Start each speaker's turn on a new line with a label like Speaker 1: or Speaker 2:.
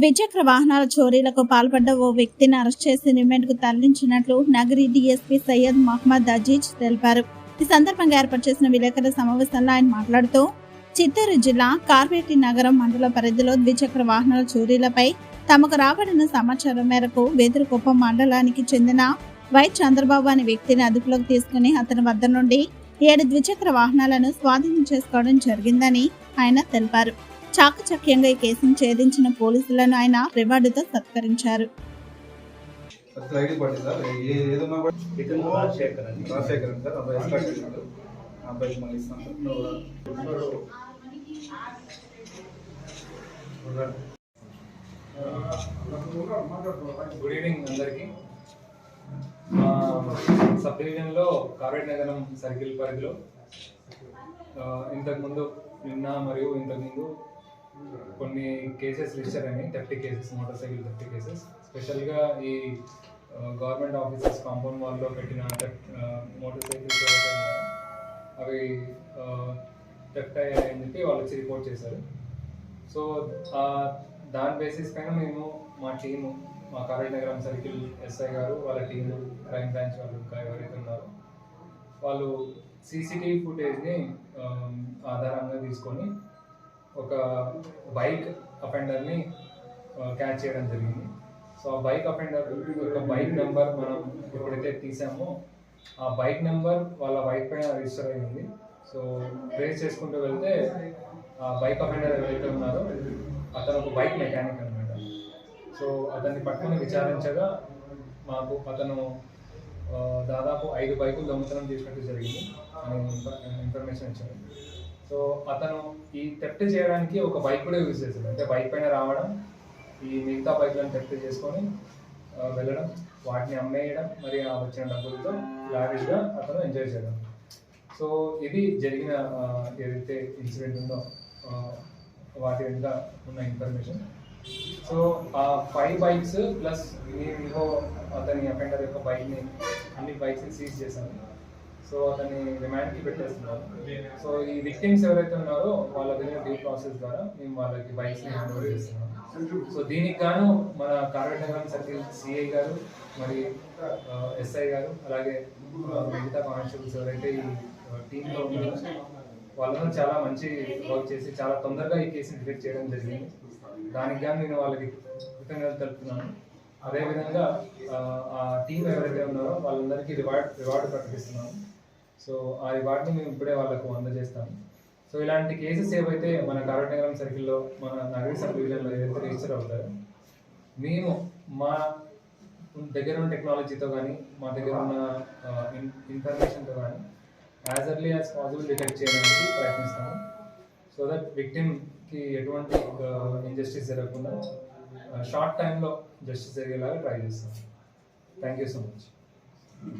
Speaker 1: ద్విచక్ర వాహనాల చోరీలకు పాల్పడ్డ ఓ వ్యక్తిని అరెస్ట్ చేసి రిమాండ్కు తరలించినట్లు నగరి డీఎస్పీ సయ్యద్ మహమ్మద్ అజీజ్ తెలిపారు. ఈ సందర్భంగా ఏర్పాటు చేసిన విలేకరుల సమావేశంలో ఆయన మాట్లాడుతూ చిత్తూరు జిల్లా కార్వేటి నగరం మండల పరిధిలో ద్విచక్ర వాహనాల చోరీలపై తమకు రాబడిన సమాచారం మేరకు వెదురుకుప్పం మండలానికి చెందిన వై చంద్రబాబు అనే వ్యక్తిని అదుపులోకి తీసుకుని అతని వద్ద నుండి ఏడు ద్విచక్ర వాహనాలను స్వాధీనం చేసుకోవడం జరిగిందని ఆయన తెలిపారు. చాకచక్యంగా ఈ కేసును ఛేదించిన పోలీసులను ఆయన రివార్డుతో సత్కరించారు.
Speaker 2: గుడ్ ఈవినింగ్ అందరికి. మా సబ్ డివిజన్లో కార్వేట్ నగరం సర్కిల్ పరిధిలో ఆ, ఇంతకుముందు నిన్న మరియు ఇంతకుముందు కొన్ని కేసెస్ రిజిస్టర్ అయినాయి thirty cases motor cycle thirty cases స్పెషల్గా ఈ గవర్నమెంట్ ఆఫీసెస్ కాంపౌండ్ వాల్లో పెట్టిన మోటార్ సైకిల్స్ అవి థెఫ్ట్ అయ్యాయని చెప్పి వాళ్ళు వచ్చి రిపోర్ట్ చేశారు. సో ఆ దాని బేసిస్ పైన మేము మా టీము మా కాలేజ్ సర్కిల్ ఎస్ఐ గారు వాళ్ళ టీము క్రైమ్ బ్రాంచ్ వాళ్ళు ఇంకా ఎవరైతే ఉన్నారో వాళ్ళు సీసీటీవీ ఫుటేజ్ని ఆధారంగా తీసుకొని ఒక బైక్ అఫెండర్ని క్యాచ్ చేయడం జరిగింది. సో ఆ బైక్ అఫెండర్ యొక్క బైక్ నెంబర్ మనం ఎప్పుడైతే తీసామో ఆ బైక్ నెంబర్ వాళ్ళ బైక్ పైన రిజిస్టర్ అయింది సో ట్రేస్ చేసుకుంటూ వెళ్తే ఆ బైక్ అఫెండర్ ఎవరైతే ఉన్నారో అతను ఒక బైక్ మెకానిక్ అనమాట సో అతన్ని పట్టుకుని విచారించగా మాకు అతను దాదాపు ఐదు బైకులు దొంగతనం చేసినట్టు జరిగింది. అని ఇన్ఫర్మేషన్ ఇచ్చారు. సో అతను ఈ థెఫ్ట్ చేయడానికి ఒక బైక్ కూడా యూజ్ చేశాడు. అంటే బైక్ పైన రావడం ఈ మిగతా బైక్లను థెఫ్ట్ చేసుకొని వెళ్ళడం వాటిని అమ్మేయడం మరి ఆ వచ్చిన డబ్బులతో లారీగా అతను ఎంజాయ్ చేయడం. సో ఇది జరిగిన ఏదైతే ఇన్సిడెంట్ ఉందో వాటి వెనుక ఉన్న ఇన్ఫర్మేషన్ సో ఆ ఫైవ్ బైక్స్ ప్లస్ ఇంకో అతని అఫెండర్ యొక్క బైక్ని అన్ని బైక్స్ సీజ్ చేశాను. సో అతన్ని రిమాండ్కి పెట్టేస్తున్నారు. సో ఈ విక్టిమ్స్ ఎవరైతే ఉన్నారో వాళ్ళ దగ్గర డ్యూ ప్రాసెస్ ద్వారా మేము వాళ్ళకి బైక్స్ని హ్యాండ్ ఓవర్ చేస్తున్నాం. సో దీనికి గాను మన కార్యక్రమం సర్కిల్ సిఐ గారు మరి ఎస్ఐ గారు అలాగే మిగతా కానిస్టేబుల్స్ ఎవరైతే ఈ టీంలో ఉన్నారో వాళ్ళను చాలా మంచి వర్క్ చేసి చాలా తొందరగా ఈ కేసుని డిటెక్ట్ చేయడం జరిగింది. దానికి గాను నేను వాళ్ళకి కృతజ్ఞతలు తెలుపుతున్నాను. అదేవిధంగా ఆ, టీం ఎవరైతే ఉన్నారో వాళ్ళందరికీ రివార్డ్ రివార్డు ప్రకటిస్తున్నాము సో ఆ రివార్డ్ని మేము ఇప్పుడే వాళ్ళకు అందజేస్తాము. సో ఇలాంటి కేసెస్ ఏవైతే మన కార్వేట్ నగరం సర్కిల్లో మన నగర సబ్ డివిజన్లో ఏదైతే రిజిస్టర్ అవుతారో మేము మా దగ్గర ఉన్న టెక్నాలజీతో కానీ మా దగ్గర ఉన్న ఇన్ఫర్మేషన్తో కానీ as early as possible detect చేయడానికి ప్రయత్నిస్తాము. సో దట్ విక్టిమ్కి ఎటువంటి ఇంజస్టిస్ జరగకుండా షార్ట్ టైంలో జస్టిస్ జరిగేలాగా ట్రై చేస్తాం థ్యాంక్ యూ సో మచ్